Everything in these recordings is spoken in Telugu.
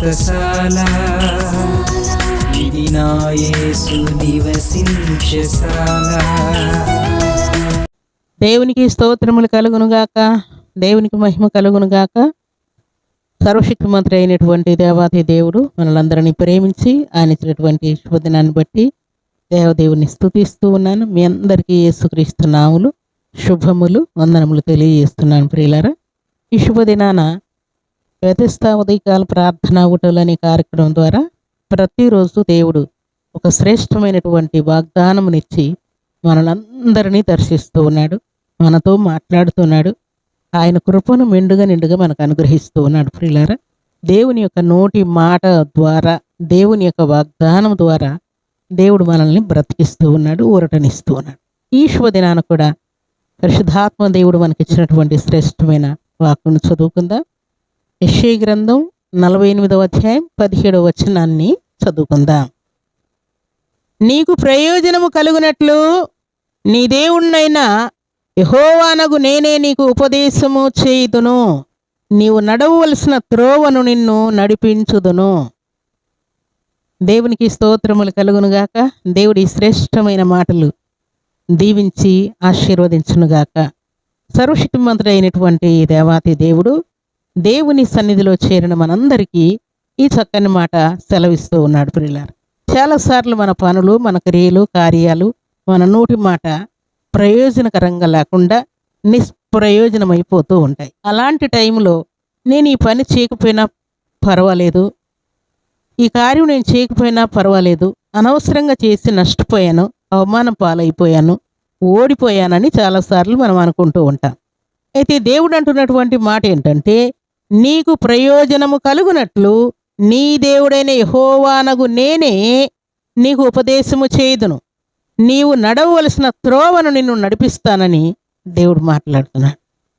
వ్రతశాల ఇది నా నివసించశాల దేవునికి స్తోత్రములు కలుగునుగాక. దేవునికి మహిమ కలుగునుగాక. సర్వశక్తిమంత్రి అయినటువంటి దేవాది దేవుడు మనలందరినీ ప్రేమించి ఆయన ఇచ్చినటువంటి శుభదినాన్ని బట్టి దేవదేవుని స్థుతిస్తూ ఉన్నాను. మీ అందరికీ యేసుక్రీస్తు నాములు శుభములు వందనములు తెలియజేస్తున్నాను ప్రియులారా. ఈ శుభదినాన వ్యతిస్తా ఉదయకాల ప్రార్థన ఊటలు అనే కార్యక్రమం ద్వారా ప్రతిరోజు దేవుడు ఒక శ్రేష్టమైనటువంటి వాగ్దానమునిచ్చి మనలందరినీ దర్శిస్తూ ఉన్నాడు. మనతో మాట్లాడుతున్నాడు ఆయన కృపను మెండుగా నిండుగా మనకు అనుగ్రహిస్తూ ఉన్నాడు ప్రియులారా. దేవుని యొక్క నోటి మాట ద్వారా దేవుని యొక్క వాగ్దానం ద్వారా దేవుడు మనల్ని బ్రతికిస్తూ ఉన్నాడు ఊరటనిస్తూ ఉన్నాడు. ఈ శుభదినాన కూడా పరిశుద్ధాత్మ దేవుడు మనకి ఇచ్చినటువంటి శ్రేష్టమైన వాక్కును చదువుకుందాం. యెషయా గ్రంథం నలభై ఎనిమిదవ అధ్యాయం పదిహేడవ వచనాన్ని చదువుకుందాం. నీకు ప్రయోజనము కలుగునట్లు నీ దేవుణ్ణైనా యహోవానగు నేనే నీకు ఉపదేశము చేయుదును. నీవు నడవవలసిన త్రోవను నిన్ను నడిపించుదును. దేవునికి స్తోత్రములు కలుగునుగాక. దేవుడి శ్రేష్టమైన మాటలు దీవించి ఆశీర్వదించునుగాక. సర్వశక్తిమంతుడైనటువంటి దేవాతి దేవుడు దేవుని సన్నిధిలో చేరిన మనందరికీ ఈ చక్కని మాట సెలవిస్తూ ఉన్నాడు ప్రియులారు. చాలాసార్లు మన పనులు మన క్రియలు కార్యాలు మన నోటి మాట ప్రయోజనకరంగా లేకుండా నిష్ప్రయోజనమైపోతూ ఉంటాయి. అలాంటి టైంలో నేను ఈ పని చేయకపోయినా పర్వాలేదు ఈ కార్యం నేను చేయకపోయినా పర్వాలేదు అనవసరంగా చేసి నష్టపోయాను అవమానం పాలైపోయాను ఓడిపోయానని చాలాసార్లు మనం అనుకుంటూ ఉంటాం. అయితే దేవుడు అంటున్నటువంటి మాట ఏంటంటే నీకు ప్రయోజనము కలుగునట్లు నీ దేవుడైన యహోవానగు నేనే నీకు ఉపదేశము చేయుదును. నీవు నడవవలసిన త్రోవను నిన్ను నడిపిస్తానని దేవుడు మాట్లాడుతున్నాడు.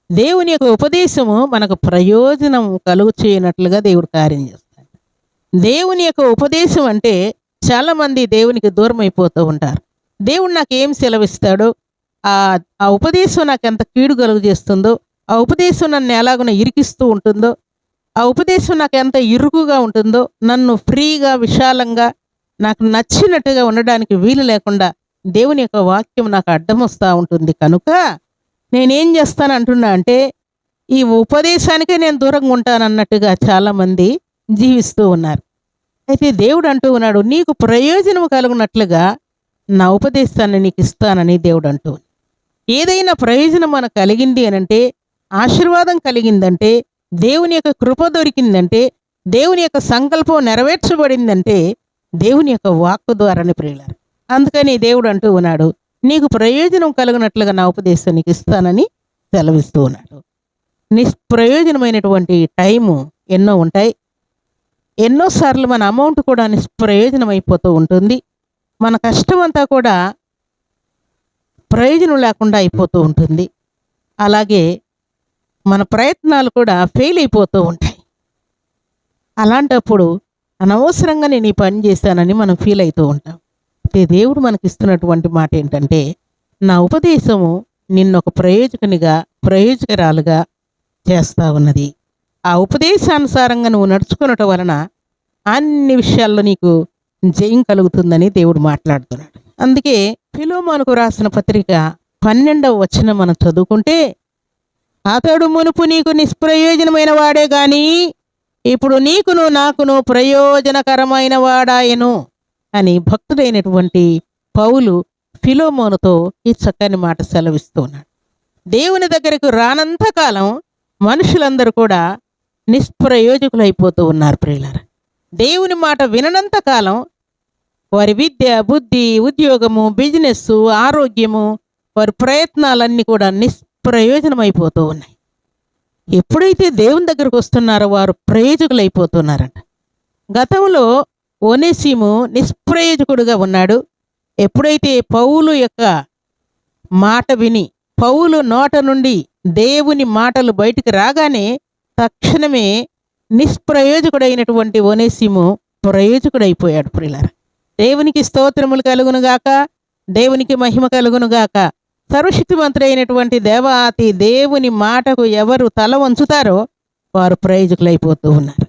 దేవుని యొక్క ఉపదేశము మనకు ప్రయోజనం కలుగు చేయనట్లుగా దేవుడు కార్యం చేస్తాడు. దేవుని యొక్క ఉపదేశం అంటే చాలామంది దేవునికి దూరం అయిపోతూ ఉంటారు. దేవుడు నాకు ఏం సెలవిస్తాడో ఆ ఆ ఉపదేశం నాకు ఎంత కీడు కలుగు చేస్తుందో ఆ ఉపదేశం నన్ను ఎలాగున ఇరికిస్తూ ఉంటుందో ఆ ఉపదేశం నాకు ఎంత ఇరుకుగా ఉంటుందో నన్ను ఫ్రీగా విశాలంగా నాకు నచ్చినట్టుగా ఉండడానికి వీలు లేకుండా దేవుని యొక్క వాక్యం నాకు అడ్డం వస్తూ ఉంటుంది. కనుక నేనేం చేస్తాను అంటున్నా అంటే ఈ ఉపదేశానికే నేను దూరంగా ఉంటానన్నట్టుగా చాలామంది జీవిస్తూ ఉన్నారు. అయితే దేవుడు అంటూ ఉన్నాడు నీకు ప్రయోజనం కలుగునట్లుగా నా ఉపదేశాన్ని నీకు ఇస్తానని దేవుడు అంటూ ఏదైనా ప్రయోజనం మనకు కలిగింది అనంటే ఆశీర్వాదం కలిగిందంటే దేవుని యొక్క కృప దొరికిందంటే దేవుని యొక్క సంకల్పం నెరవేర్చబడిందంటే దేవుని యొక్క వాక్కు ద్వారానే ప్రియులారు. అందుకని దేవుడు అంటూ ఉన్నాడు నీకు ప్రయోజనం కలిగినట్లుగా నా ఉపదేశం నీకు ఇస్తానని సెలవిస్తూ ఉన్నాడు. నిష్ప్రయోజనమైనటువంటి టైము ఎన్నో ఉంటాయి. ఎన్నోసార్లు మన అమౌంట్ కూడా నిష్ప్రయోజనం అయిపోతూ ఉంటుంది. మన కష్టం అంతా కూడా ప్రయోజనం లేకుండా అయిపోతూ ఉంటుంది. అలాగే మన ప్రయత్నాలు కూడా ఫెయిల్ అయిపోతూ ఉంటాయి. అలాంటప్పుడు అనవసరంగా నేను ఈ పని చేశానని మనం ఫీల్ అవుతూ ఉంటాం. అయితే దేవుడు మనకి ఇస్తున్నటువంటి మాట ఏంటంటే నా ఉపదేశము నిన్న ఒక ప్రయోజకునిగా ప్రయోజకరాలుగా చేస్తూ ఉన్నది. ఆ ఉపదేశానుసారంగా నువ్వు నడుచుకునటం వలన అన్ని విషయాల్లో నీకు జయం కలుగుతుందని దేవుడు మాట్లాడుతున్నాడు. అందుకే ఫిలోమానుకు రాసిన పత్రిక పన్నెండవ వచనం మనం చదువుకుంటే అతడు మునుపు నీకు నిష్ప్రయోజనమైన వాడే గాని ఇప్పుడు నీకును నాకును ప్రయోజనకరమైన వాడాయను అని భక్తుడైనటువంటి పౌలు ఫిలోమోనుతో ఈ చక్కని మాట సెలవిస్తున్నాడు. దేవుని దగ్గరకు రానంత కాలం మనుషులందరూ కూడా నిష్ప్రయోజకులైపోతూ ఉన్నారు ప్రియులారా. దేవుని మాట విననంత కాలం వారి విద్య బుద్ధి ఉద్యోగము బిజినెస్ ఆరోగ్యము వారి ప్రయత్నాలన్నీ కూడా ప్రయోజనమైపోతూ ఉన్నాయి. ఎప్పుడైతే దేవుని దగ్గరకు వస్తున్నారో వారు ప్రయోజకులైపోతున్నారంట. గతంలో ఓనేసీము నిష్ప్రయోజకుడుగా ఉన్నాడు. ఎప్పుడైతే పౌలు యొక్క మాట విని పౌలు నోట నుండి దేవుని మాటలు బయటికి రాగానే తక్షణమే నిష్ప్రయోజకుడైనటువంటి ఓనేసిము ప్రయోజకుడైపోయాడు ప్రియులారా. దేవునికి స్తోత్రములు కలుగునుగాక దేవునికి మహిమ కలుగునుగాక సర్వశక్తిమంతుడైనటువంటి దేవాతి దేవుని మాటకు ఎవరు తల వంచుతారో వారు ప్రయోజకులైపోతూ ఉన్నారు.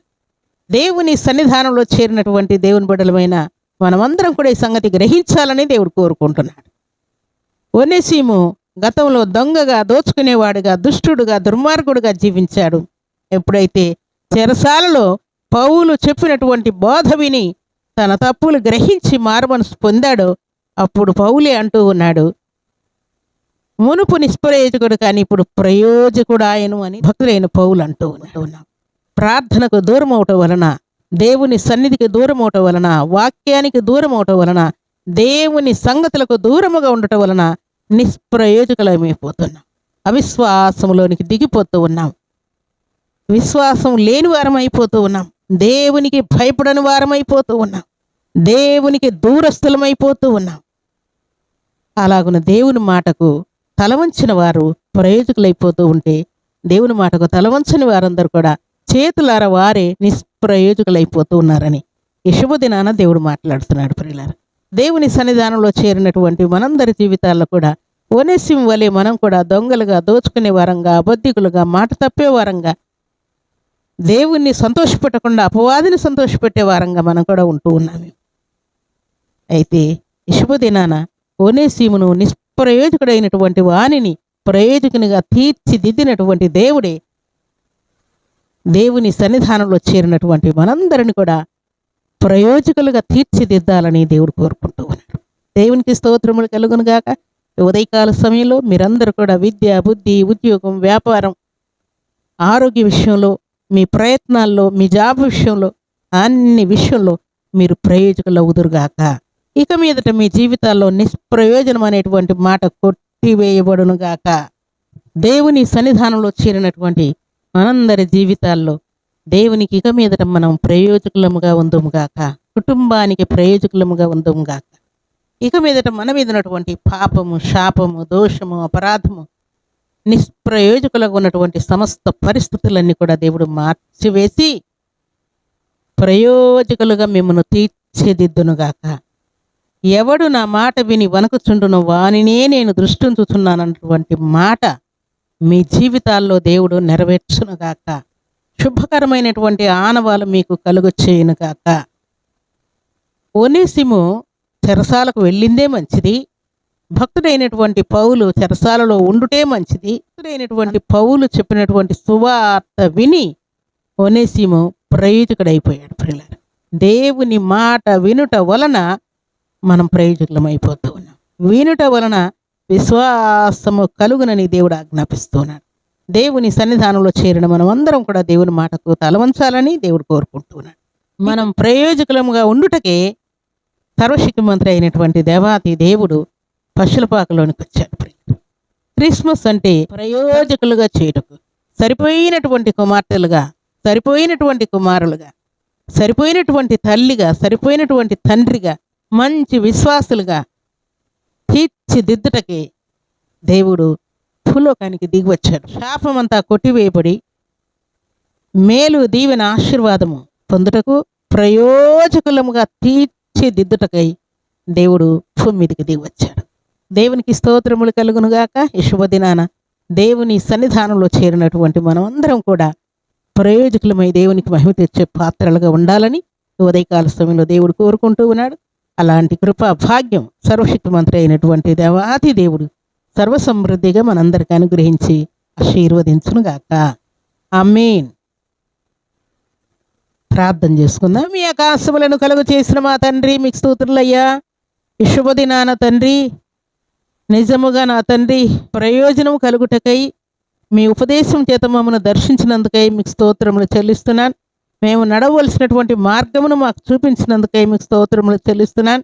దేవుని సన్నిధానంలో చేరినటువంటి దేవుని బిడ్డలమైన మనమందరం కూడా ఈ సంగతి గ్రహించాలని దేవుడు కోరుకుంటున్నాడు. ఒనేసీము గతంలో దొంగగా దోచుకునేవాడుగా దుష్టుడుగా దుర్మార్గుడుగా జీవించాడు. ఎప్పుడైతే చెరసాలలో పౌలు చెప్పినటువంటి బోధ విని తన తప్పులు గ్రహించి మారుమనసు పొందాడో అప్పుడు పౌలే అంటూ ఉన్నాడు మునుపు నిష్ప్రయోజకుడు కానీ ఇప్పుడు ప్రయోజకుడు ఆయను అని భక్తులైన పౌలు అంటూ ఉన్నాం ప్రార్థనకు దూరం అవటం వలన దేవుని సన్నిధికి దూరం అవటం వలన వాక్యానికి దూరం అవటం వలన దేవుని సంగతులకు దూరముగా ఉండటం వలన నిష్ప్రయోజకులమైపోతున్నాం. అవిశ్వాసంలోనికి దిగిపోతూ ఉన్నాం. విశ్వాసం లేని వారం అయిపోతూ ఉన్నాం. దేవునికి భయపడని వారం అయిపోతూ ఉన్నాం. దేవునికి దూరస్థులమైపోతూ ఉన్నాం. అలాగున దేవుని మాటకు తలవంచిన వారు ప్రయోజకులైపోతూ ఉంటే దేవుని మాటకు తలవంచని వారందరూ కూడా చేతులార వారే నిష్ప్రయోజకులైపోతూ ఉన్నారని ఈ శుభదినాన దేవుడు మాట్లాడుతున్నాడు ప్రియులారా. దేవుని సన్నిధానంలో చేరినటువంటి మనందరి జీవితాల్లో కూడా ఒనేసిం వలె మనం కూడా దొంగలుగా దోచుకునే వారంగా అబద్ధికులుగా మాట తప్పే వారంగా దేవుణ్ణి సంతోషపెట్టకుండా అపవాదిని సంతోషపెట్టే వారంగా మనం కూడా ఉంటూ ఉన్నాము. అయితే ఈ శుభదినాన ఓనేసీమును నిష్ప్రయోజకుడైనటువంటి వాణిని ప్రయోజకునిగా తీర్చిదిద్దినటువంటి దేవుడే. దేవుని సన్నిధానంలో చేరినటువంటి మనందరిని కూడా ప్రయోజకులుగా తీర్చిదిద్దాలని దేవుడు కోరుకుంటూ ఉన్నాడు. దేవునికి స్తోత్రములు కలుగునుగాక ఉదయకాల సమయంలో మీరందరూ కూడా విద్య బుద్ధి ఉద్యోగం వ్యాపారం ఆరోగ్య విషయంలో మీ ప్రయత్నాల్లో మీ జాబ్ విషయంలో అన్ని విషయంలో మీరు ప్రయోజకులు అవుదురుగాక ఇక మీదట మీ జీవితాల్లో నిష్ప్రయోజనం అనేటువంటి మాట కొట్టివేయబడును గాక. దేవుని సన్నిధానంలో చేరినటువంటి మనందరి జీవితాల్లో దేవునికి ఇక మీదట మనం ప్రయోజకులముగా ఉందముగాక కుటుంబానికి ప్రయోజకులముగా ఉందముగాక ఇక మీదట మన మీద ఉన్నటువంటి పాపము శాపము దోషము అపరాధము నిష్ప్రయోజకులుగా ఉన్నటువంటి సమస్త పరిస్థితులన్నీ కూడా దేవుడు మార్చివేసి ప్రయోజకులుగా మిమ్మల్ని తీర్చిదిద్దునుగాక ఎవడు నా మాట విని వనకుచుండును వానినే నేను దృష్టించుచున్నానటువంటి మాట మీ జీవితాల్లో దేవుడు నెరవేర్చునుగాక. శుభకరమైనటువంటి ఆనవాలు మీకు కలుగు చేయునుగాక ఓనేసిము చెరసాలకు వెళ్ళిందే మంచిది. భక్తుడైనటువంటి పౌలు చెరసాలలో ఉండుటే మంచిది. భక్తుడైనటువంటి పౌలు చెప్పినటువంటి సువార్త విని ఒనేసిము ప్రయోజకుడైపోయాడు ప్రియులారా. దేవుని మాట వినుట వలన మనం ప్రయోజకులం అయిపోతూ ఉన్నాం వీనుట వలన విశ్వాసము కలుగునని దేవుడు ఆజ్ఞాపిస్తున్నాడు. దేవుని సన్నిధానంలో చేరిన మనం అందరం కూడా దేవుని మాటకు తలవంచాలని దేవుడు కోరుకుంటున్నాడు. మనం ప్రయోజకులముగా ఉండుటకే సర్వశక్తిమంత్రి అయినటువంటి దేవాతి దేవుడు పశులపాకలోనికి వచ్చాడు. క్రిస్మస్ అంటే ప్రయోజకులుగా చేయుటకు సరిపోయినటువంటి కుమార్తెలుగా సరిపోయినటువంటి కుమారులుగా సరిపోయినటువంటి తల్లిగా సరిపోయినటువంటి తండ్రిగా మంచి విశ్వాసులుగా తీర్చిదిద్దుటకి దేవుడు భూలోకానికి దిగివచ్చాడు. శాపమంతా కొట్టివేయబడి మేలు దీవెన ఆశీర్వాదము పొందుటకు ప్రయోజకులముగా తీర్చిదిద్దుటకై దేవుడు భూమి మీదకి దిగివచ్చాడు. దేవునికి స్తోత్రములు కలుగునుగాక. ఈ శుభదినాన దేవుని సన్నిధానంలో చేరినటువంటి మనమందరం కూడా ప్రయోజకులమై దేవునికి మహిమ తెచ్చే పాత్రలుగా ఉండాలని ఉదయకాల సమయంలో దేవుడు కోరుకుంటూ ఉన్నాడు. అలాంటి కృపా భాగ్యం సర్వశక్తిమంత్రి అయినటువంటి దేవాతి దేవుడు సర్వసమృద్ధిగా మనందరికీ అనుగ్రహించి ఆశీర్వదించునుగాక. ఆమేన్. ప్రార్థన చేసుకుందాం. మీ ఆకాశములను కలుగు చేసిన మా తండ్రి మీకు స్తోత్రులయ్యా. ఈ శుభదినాన తండ్రి నిజముగా నా తండ్రి ప్రయోజనం కలుగుటకై మీ ఉపదేశం చేత మమ్మను దర్శించినందుకై మీకు స్తోత్రములు చెల్లిస్తున్నాను. మేము నడవలసినటువంటి మార్గమును మాకు చూపించినందుకే మీకు స్తోత్రములు చెల్లిస్తున్నాను.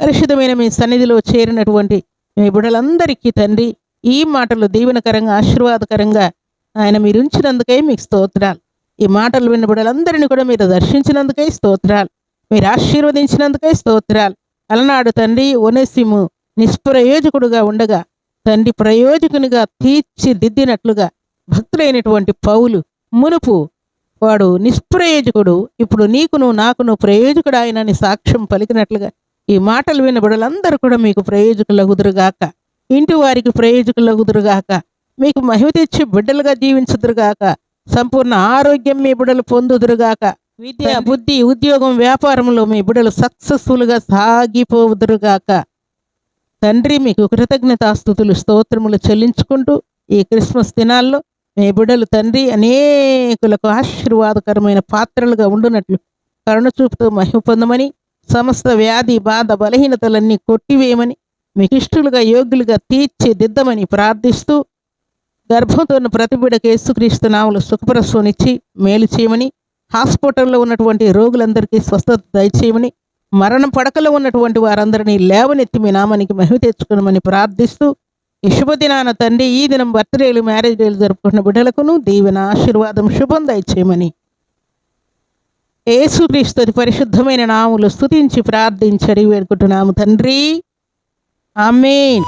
పరిశుద్ధమైన మీ సన్నిధిలో చేరినటువంటి మీ బిడ్డలందరికీ తండ్రి ఈ మాటలు దీవెనకరంగా ఆశీర్వాదకరంగా ఆయన మీరు ఉంచినందుకే మీకు స్తోత్రాలు. ఈ మాటలు విన్న బిడ్డలందరినీ కూడా మీరు దర్శించినందుకే స్తోత్రాలు. మీరు ఆశీర్వదించినందుకే స్తోత్రాలు. అలనాడు తండ్రి ఒనేసిము నిష్ప్రయోజకుడుగా ఉండగా తండ్రి ప్రయోజకునిగా తీర్చిదిద్దినట్లుగా భక్తులైనటువంటి పౌలు మునుపు వాడు నిష్ప్రయోజకుడు. ఇప్పుడు నీకును నాకును ప్రయోజకుడు ఆయనని సాక్ష్యం పలికినట్లుగా ఈ మాటలు విన్న బిడ్డలందరూ కూడా మీకు ప్రయోజకులగుదురుగాక ఇంటి వారికి ప్రయోజకులగుదురుగాక మీకు మహిమ తెచ్చి బిడ్డలుగా జీవించుదురుగాక. సంపూర్ణ ఆరోగ్యం మీ బిడ్డలు పొందుదురుగాక. విద్య బుద్ధి ఉద్యోగం వ్యాపారంలో మీ బిడ్డలు సక్సెస్ఫుల్గా సాగిపోదురుగాక. తండ్రి మీకు కృతజ్ఞతాస్థుతులు స్తోత్రములు చెల్లించుకుంటూ ఈ క్రిస్మస్ దినాల్లో మీ బిడ్డలు తండ్రి అనేకులకు ఆశీర్వాదకరమైన పాత్రలుగా ఉండునట్లు కరుణ చూపుతూ మహిమ పొందమని సమస్త వ్యాధి బాధ బలహీనతలన్నీ కొట్టివేయమని మీకు ఇష్టలుగా యోగ్యులుగా తీర్చిదిద్దమని ప్రార్థిస్తూ గర్భంతో ఉన్న ప్రతి బిడ్డకు యేసుక్రీస్తు నాములు సుఖప్రసవనిచ్చి మేలు చేయమని హాస్పిటల్లో ఉన్నటువంటి రోగులందరికీ స్వస్థత దయచేయమని మరణం పడకలో ఉన్నటువంటి వారందరినీ లేవనెత్తి మీ నామానికి మహిమ తెచ్చుకునమని ప్రార్థిస్తూ ఈ శుభదినాన తండ్రి ఈ దినం బర్త్డేలు మ్యారేజ్ డేలు జరుపుకున్న బిడ్డలకును దీవెన ఆశీర్వాదం శుభం దయచేయమని. ఏసుక్రీస్తుని పరిశుద్ధమైన నాములు స్తుతించి ప్రార్థించి అడిగి వేడుకుంటున్నాము తండ్రి. ఆమెన్.